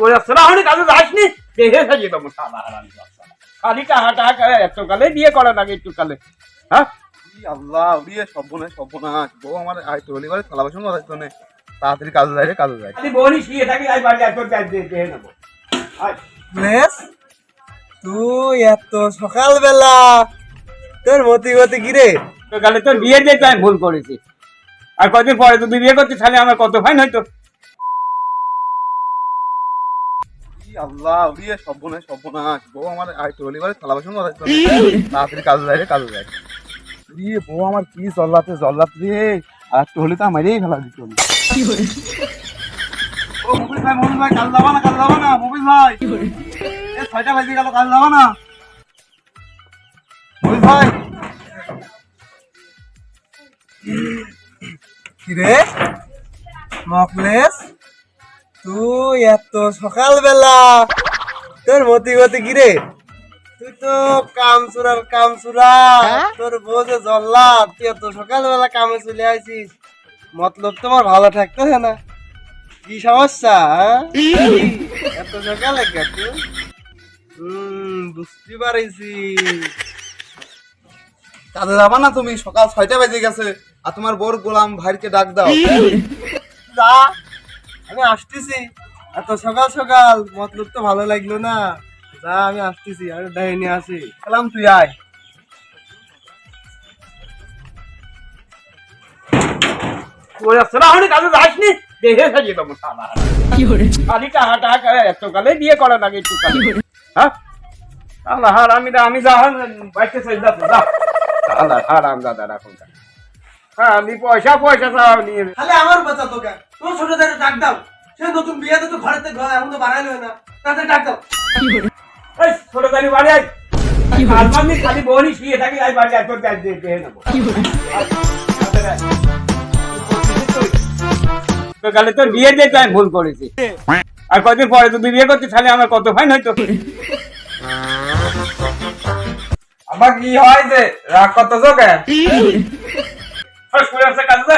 তোর আসলে আমি কাজে যাসনি সাজি তো সালা হারামি বাচ্চা। খালি টাকা টাকা এত কালে বিয়ে করা লাগে একটু কালে হ্যাঁ? আল্লাহ উড়িয়ে সর্বনাশ সর্বনাশ। বউ আমার আয় থালা বাসন জন্য তাড়াতাড়ি কাজে যায় রে কাজে যায় খালি বনি শুয়ে থাকি আই বাড়ি দেখে নেব। প্লেস তুই এত সকালবেলা তোর মতি গতি কিরে তো গেলে তোর বিয়ে দিতে আমি ভুল করেছি। আর কদিন পরে তুই বিয়ে করছিস তাহলে আমার কত ফাইন হয়তো আল্লাহ উড়িয়ে সর্বনাশ সর্বনাশ। বউ আমার হলিবারে থালা বাসন তাড়াতাড়ি কাজে যায় রে কাজে যায় বউ আমার কি জল্লাতে জল্লাত রে। আর তো হলে তো আমারই ফেলা দিত। ও মুবিল ভাই মুবিল ভাই কাল যাবা না কাল যাবা না মুবিল ভাই। এ ছয়টা বাজে গেল কাল যাবা না। মুবিল ভাই। কিরে মকলেস তুই এত সকালবেলা। তোর মতি গতি কিরে তুই তো কামচুরার কামচুরা তোর বোঝে জল্লা তুই এত সকালবেলা কামে চলে আসিস মতলব তোমার ভালো থাকতেছে না। কি সমস্যা হ্যাঁ? এত সকালে তুই? হম বুঝতে পারিছি। কাজে যাবা না তুমি সকাল ছয়টা বেজে গেছে আর তোমার বোর গোলাম ভাইকে ডাক দাও। যা। আমি আসতেছি। এত সকাল সকাল মতলব তো ভালো লাগল না। যা আমি আসতেছি আমি ডাইনি আসি। কালাম তুই আয়। আমি হ্যাঁ? আমি যা বাইকে চাই দাদা রাখুন। হ্যাঁ আমি পয়সা পয়সা চাও নিয়ে আমার বাচ্চা তোকে তোর ছোট থেকে ডাক দাও। সে নতুন বিয়েতে তো ঘরেতে ঘর এখন তো বাড়াইলো না। তাতে ডাক দাও। এই ছোট গাড়ি বাড়ি আয়। আলমানি খালি বনি শুয়ে থাকি আই বাড়ি এত দেখে নেব। তো গেলে তোর বিয়ে দিতে আমি ভুল করেছি। আর কদিন পরে তো তুই বিয়ে করতে তাহলে আমার কত ফাইন হয়তো আবার কি হয় যে রাগ কত স্কুলে আছে কাজে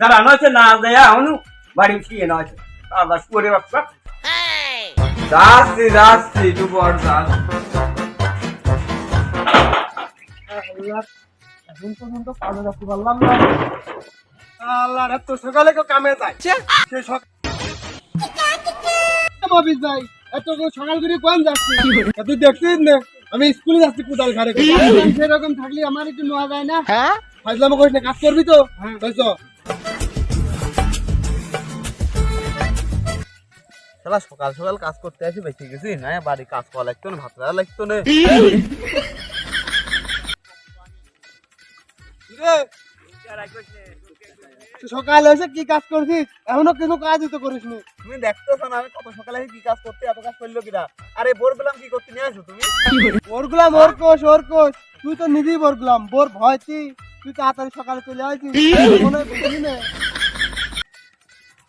যারা নয় না দেয়া হনু বাড়ি শুয়ে নয় আবার স্কুলে বাচ্চা। যাচ্ছি যাচ্ছি একটু এখন পর্যন্ত কাজে যাচ্ছি পারলাম না। আল্লাহ এত সকালে কেউ কামে যায়? সে সকাল মবিস এত করে সকাল করে কোন যাচ্ছি? তুই দেখছিস না আমি স্কুলে যাচ্ছি কোদাল ঘরে সেরকম থাকলে আমার একটু নেওয়া যায় না। হ্যাঁ? করিস না কাজ করবি তো? বুঝছ শালা সকাল সকাল কাজ করতে আসি বেঁচে গেছি। না বাড়ি কাজ করা লাগতো না ভাত রান্না লাগতো না। তুই সকালে এসে কি কাজ করছিস? এখনও কোনো কাজই তো করিস নি। তুমি দেখতেছো না আমি কত সকালে কি কাজ করতে এত কাজ করল কিনা আরে বোর বেলাম কি করতে নিয়ে আসো তুমি? ওর গুলাম ওর কোষ ওর কোষ তুই তো নিজেই বোর গুলাম বোর ভয় তুই তুই তাড়াতাড়ি সকালে চলে আসিস মনে হয় বুঝলি না।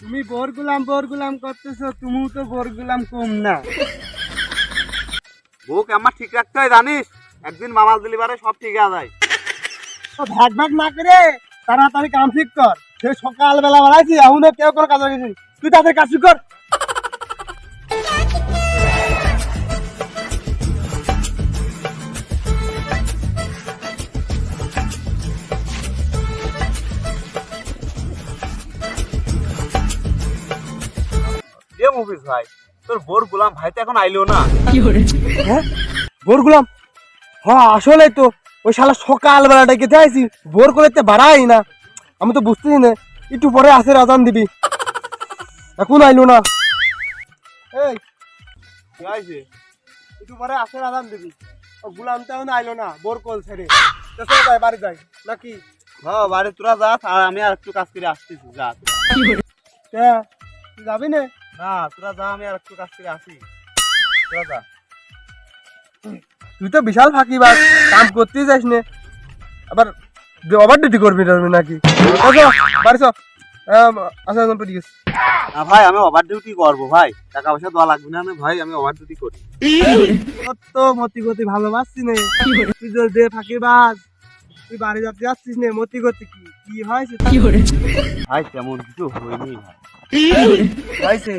তুমি বোর গুলাম বোর গুলাম করতেছো তুমিও তো বোর গুলাম কম না। বুক আমার ঠিক রাখতে হয় জানিস? একদিন মামাল দিলি বারে সব ঠিক হয়ে যায়। তো ভাগ ভাগ না করে তাড়াতাড়ি কাম ঠিক কর। সে সকালবেলা বেড়াইছি এখনও কেউ কোনো কাজ রাখেছি তুই তাদের কাজ ঠিক কর। মুভিস ভাই। তোর বোর গোলাম ভাই তো এখন আইলো না। হ্যাঁ? বোর গুলাম? হ্যাঁ আসলে তো। ওই শালা যাইছি ভোর করে তে বাড়াই না। আমি তো বুঝতেছি না একটু পরে আসে আজান দিবি। এখন আইলো না। এই একটু পরে আসে আজান দিবি। ও গুলাম তো এখন আইলো না বোর কল ছেড়ে। তো যাই বাড়ি যাই। নাকি? হ্যাঁ বাড়ি তোরা যা আর আমি আর একটু কাজ করে আসতেছি যা। তুই যাবি না? না তোরা যা আমি আর একটু কাজ করে আসি। তোরা যা। তুই তো বিশাল ফাঁকি বাস কাম করতেই যাস না। আবার ওভার ডিউটি করবি নাকি? আসো বাড়ি চ। আচ্ছা এখন ঠিক আছে না ভাই আমি ওভার ডিউটি করব ভাই। টাকা পয়সা দেওয়া লাগবে না না ভাই আমি ওভার ডিউটি করি। কত মতি গতি ভালোবাসছি নে। তুই যে যে ফাঁকি বাস তুই বাড়ি যাতে যাচ্ছিস নে মতি গতি কি? কি হয়েছে ভাই তেমন কিছু হয়নি ভাই। হয়েছে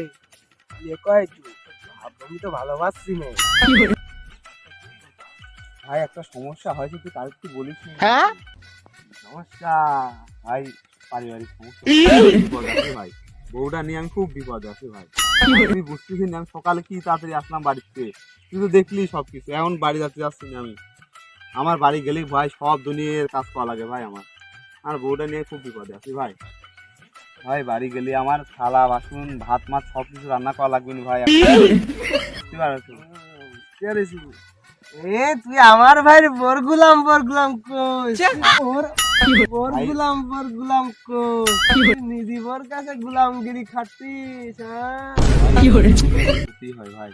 বিয়ে কয় তুই আমি তো ভালোবাসছি না ভাই একটা সমস্যা হয়েছে তুই কার কি বলিস না। হ্যাঁ সমস্যা ভাই পারিবারিক সমস্যা ভাই বউটা নিয়ে আমি খুব বিপদ আছে ভাই তুই বুঝতেছিস না আমি সকালে কি তাড়াতাড়ি আসলাম বাড়িতে তুই তো দেখলি সব কিছু এখন বাড়ি যাতে যাচ্ছি না আমি আমার বাড়ি গেলেই ভাই সব দুনিয়ার কাজ করা লাগে ভাই আমার আর বউটা নিয়ে খুব বিপদে আছি ভাই ভাই বাড়ি গেলে আমার থালা বাসন ভাত মাছ সব কিছু রান্না করা লাগবে না ভাই। এ তুই আমার ভাইয়ের বর গুলাম বর গুলাম কোস ওর বর গুলাম বর গুলাম কোস নিধি বর কাছে গুলামগিরি খাটিস হ্যাঁ। ক্ষতি হয় ভাই?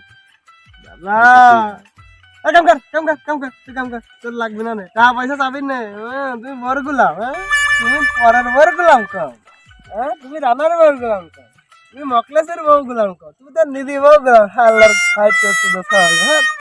এ, কাম কর কাম কর কাম কর তুই কাম কর। তোর লাগবে না টাকা পয়সা চাবি না। হ্যাঁ, তুমি বর গুলাম হ্যাঁ। তুমি পরের বর গুলাম কর। হ্যাঁ তুমি রানার বউ গুলাম কর। তুমি মকলেশের বউ গুলাম কর। তুমি তো নিধি বউ গুলাম। আল্লাহর খাই তো হ্যাঁ?